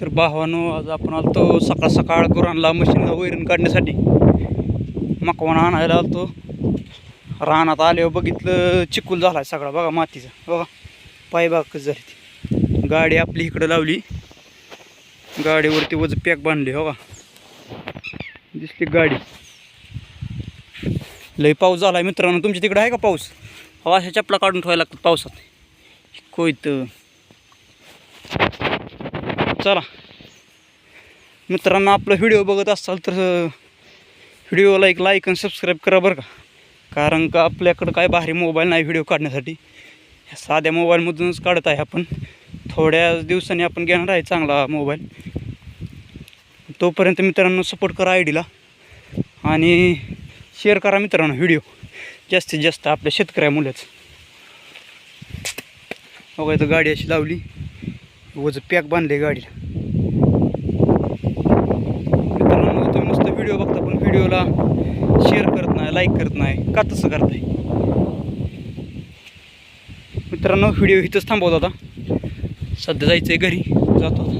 तर भावानो आज आपण आलतो सकाळ सकाळ गुरांना मशीनला वैरण काढण्यासाठी. मकवाना आणायला आलतो. रानात आल्यावर बघितलं चिकूल झाला आहे सगळा बघा मातीचा. बघा पाय कसं झाली ती. गाडी आपली इकडं लावली. गाडीवरती वज पॅक बांधली हो का दिसली गाडी. लय पाऊस झाला आहे मित्रांनो. तुमच्या तिकडं आहे का पाऊस? अशा चपला काढून ठेवायला लागतात पावसात. कोयत चला. मित्रांनो आपला व्हिडिओ बघत असाल तर व्हिडिओला एक लाईक आणि सबस्क्राईब करा बरं का. कारण का आपल्याकडं काय भारी मोबाईल नाही व्हिडिओ काढण्यासाठी. ह्या साध्या मोबाईलमधूनच काढत आहे आपण. थोड्या दिवसांनी आपण घेणार आहे चांगला मोबाईल तोपर्यंत मित्रांनो सपोर्ट करा आय डीला आणि शेअर करा मित्रांनो व्हिडिओ जास्तीत जास्त आपल्या शेतकऱ्यामुळेच बघा इथं गाडी अशी लावली. वज पॅक बांधले गाडीला. मित्रांनो तुम्ही नुसतं व्हिडिओ बघता पण व्हिडिओला शेअर करत नाही लाईक करत नाही का तसं करताय मित्रांनो व्हिडिओ इथंच थांबवत होता सध्या जायचं आहे घरी. जातो